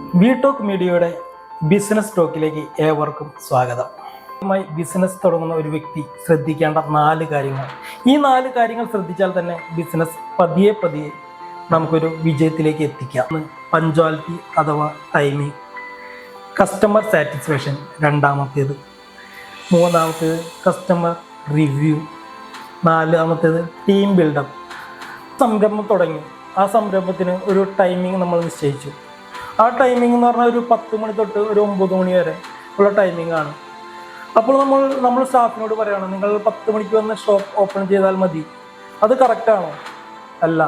V talk മീഡിയയുടെ business ടോക്കിലേക്ക് ഏവർക്കും സ്വാഗതം. മായി ബിസിനസ് തുടങ്ങുന്ന ഒരു വ്യക്തി ശ്രദ്ധിക്കേണ്ട നാല് കാര്യങ്ങൾ. ഈ നാല് കാര്യങ്ങൾ ശ്രദ്ധിച്ചാൽ തന്നെ ബിസിനസ് പതിയെ പതിയെ നമുക്കൊരു വിജയത്തിലേക്ക് എത്തിക്കാം. പഞ്ച്വാലിറ്റി അഥവാ ടൈമിംഗ് കസ്റ്റമർ സാറ്റിസ്ഫാക്ഷൻ രണ്ടാമത്തേത്. മൂന്നാമത്തേത് കസ്റ്റമർ റിവ്യൂ നാലാമത്തേത് ടീം ബിൽഡപ്പ് സംരംഭം തുടങ്ങി. ആ സംരംഭത്തിന് ഒരു ടൈമിംഗ് നമ്മൾ നിശ്ചയിച്ചു. ആ ടൈമിംഗ് എന്ന് പറഞ്ഞാൽ ഒരു പത്ത് മണി തൊട്ട് ഒരു ഒമ്പത് മണി വരെ ഉള്ള ടൈമിംഗ് ആണ്. അപ്പോൾ നമ്മൾ നമ്മൾ സ്റ്റാഫിനോട് പറയണം നിങ്ങൾ പത്ത് മണിക്ക് വന്ന് ഷോപ്പ് ഓപ്പൺ ചെയ്താൽ മതി. അത് കറക്റ്റാണോ അല്ല.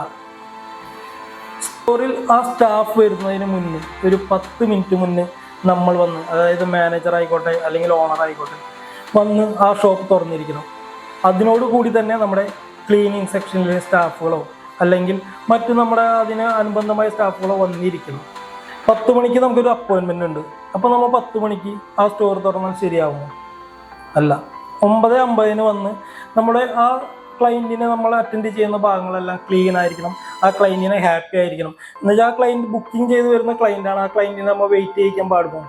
സ്റ്റോറിൽ ആ സ്റ്റാഫ് വരുന്നതിന് മുന്നേ ഒരു പത്ത് മിനിറ്റ് മുന്നേ നമ്മൾ വന്ന് അതായത് മാനേജർ ആയിക്കോട്ടെ അല്ലെങ്കിൽ ഓണർ ആയിക്കോട്ടെ വന്ന് ആ ഷോപ്പ് തുറന്നിരിക്കണം. അതിനോട് കൂടി തന്നെ നമ്മുടെ ക്ലീനിങ് സെക്ഷനിലെ സ്റ്റാഫുകളോ അല്ലെങ്കിൽ മറ്റു നമ്മുടെ അതിന് അനുബന്ധമായ സ്റ്റാഫുകളോ വന്നിരിക്കണം. പത്ത് മണിക്ക് നമുക്കൊരു അപ്പോയിൻമെന്റ് ഉണ്ട്. അപ്പോൾ നമ്മൾ പത്ത് മണിക്ക് ആ സ്റ്റോർ തുറന്നാൽ ശരിയാവുമോ? അല്ല. ഒമ്പത് അമ്പതിന് വന്ന് നമ്മുടെ ആ ക്ലയന്റിനെ നമ്മൾ അറ്റൻഡ് ചെയ്യുന്ന ഭാഗങ്ങളെല്ലാം ക്ലീൻ ആയിരിക്കണം. ആ ക്ലയന്റിനെ ഹാപ്പി ആയിരിക്കണം. എന്നുവെച്ചാൽ ആ ക്ലയന്റ് ബുക്കിംഗ് ചെയ്ത് വരുന്ന ക്ലയന്റാണ് ആ ക്ലയന്റിനെ നമ്മൾ വെയിറ്റ് ചെയ്യിക്കാൻ പാടുമോ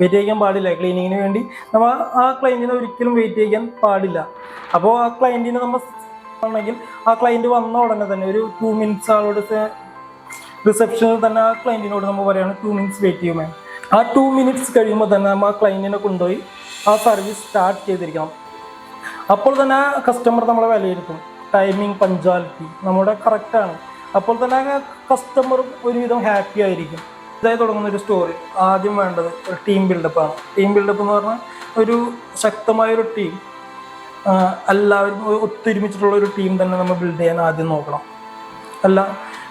വെയിറ്റ് ചെയ്യിക്കാൻ പാടില്ല. ക്ലീനിങ്ങിന് വേണ്ടി നമ്മൾ ആ ക്ലയന്റിനെ ഒരിക്കലും വെയിറ്റ് ചെയ്യിക്കാൻ പാടില്ല. അപ്പോൾ ആ ക്ലയന്റിനെ നമ്മൾ ആണെങ്കിൽ ആ ക്ലയന്റ് വന്ന ഉടനെ തന്നെ ഒരു ടു മിനിറ്റ്സ് ആളോട് റിസപ്ഷനിൽ തന്നെ ആ ക്ലയന്റിനോട് നമ്മൾ പറയുകയാണ് ടു മിനിറ്റ്സ് വെയിറ്റ് ചെയ്യുമേ ആ ടു മിനിറ്റ്സ് കഴിയുമ്പോൾ തന്നെ നമ്മൾ ആ ക്ലയന്റിനെ കൊണ്ടുപോയി ആ സർവീസ് സ്റ്റാർട്ട് ചെയ്തിരിക്കണം. അപ്പോൾ തന്നെ കസ്റ്റമർ നമ്മളെ വിലയിരുത്തും ടൈമിംഗ് പഞ്ച്വാലിറ്റി നമ്മുടെ കറക്റ്റാണ് അപ്പോൾ തന്നെ കസ്റ്റമർ ഒരുവിധം ഹാപ്പി ആയിരിക്കും. ഇതായി തുടങ്ങുന്ന ഒരു സ്റ്റോറി ആദ്യം വേണ്ടത് ഒരു ടീം ബിൽഡപ്പാണ് ടീം ബിൽഡപ്പ് എന്ന് പറഞ്ഞാൽ ഒരു ശക്തമായ ഒരു ടീം എല്ലാവരും ഒത്തൊരുമിച്ചിട്ടുള്ള ഒരു ടീം തന്നെ നമ്മൾ ബിൽഡ് ചെയ്യാൻ ആദ്യം നോക്കണം. അല്ല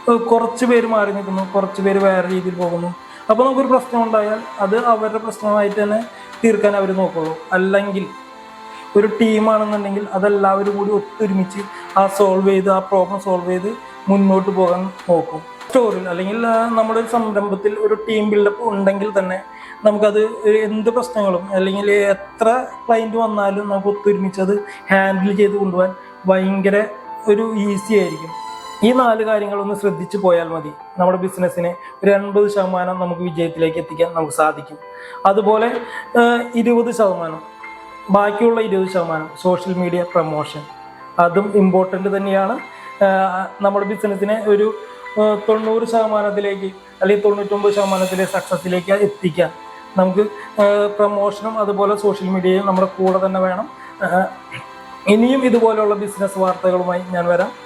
കുറച്ച് പേര് മാറി നിൽക്കുന്നു കുറച്ച് പേര് വേറെ രീതിയിൽ പോകുന്നു. അപ്പോൾ നമുക്കൊരു പ്രശ്നം ഉണ്ടായാൽ അത് അവരുടെ പ്രശ്നമായിട്ട് തന്നെ തീർക്കാൻ അവർ നോക്കുള്ളൂ. അല്ലെങ്കിൽ ഒരു ടീമാണെന്നുണ്ടെങ്കിൽ അതെല്ലാവരും കൂടി ഒത്തൊരുമിച്ച് ആ സോൾവ് ചെയ്ത് ആ പ്രോബ്ലം സോൾവ് ചെയ്ത് മുന്നോട്ട് പോകാൻ നോക്കും. സ്റ്റോറിൽ അല്ലെങ്കിൽ നമ്മുടെ ഒരു സംരംഭത്തിൽ ഒരു ടീം ബിൽഡപ്പ് ഉണ്ടെങ്കിൽ തന്നെ നമുക്കത് എന്ത് പ്രശ്നങ്ങളും അല്ലെങ്കിൽ എത്ര ക്ലയന്റ് വന്നാലും നമുക്ക് ഒത്തൊരുമിച്ച് അത് ഹാൻഡിൽ ചെയ്ത് കൊണ്ടുപോകാൻ ഭയങ്കര ഒരു ഈസി ആയിരിക്കും. ഈ നാല് കാര്യങ്ങളൊന്ന് ശ്രദ്ധിച്ചു പോയാൽ മതി. നമ്മുടെ ബിസിനസ്സിനെ ഒരു എൺപത് ശതമാനം നമുക്ക് വിജയത്തിലേക്ക് എത്തിക്കാൻ നമുക്ക് സാധിക്കും. അതുപോലെ ഇരുപത് ശതമാനം ബാക്കിയുള്ള ഇരുപത് ശതമാനം സോഷ്യൽ മീഡിയ പ്രൊമോഷൻ അതും ഇമ്പോർട്ടന്റ് തന്നെയാണ്. നമ്മുടെ ബിസിനസ്സിനെ ഒരു തൊണ്ണൂറ് ശതമാനത്തിലേക്ക് അല്ലെങ്കിൽ തൊണ്ണൂറ്റൊമ്പത് ശതമാനത്തിലെ സക്സസ്സിലേക്ക് എത്തിക്കാൻ നമുക്ക് പ്രൊമോഷനും അതുപോലെ സോഷ്യൽ മീഡിയയും നമ്മുടെ കൂടെ തന്നെ വേണം. ഇനിയും ഇതുപോലെയുള്ള ബിസിനസ് വാർത്തകളുമായി ഞാൻ വരാം.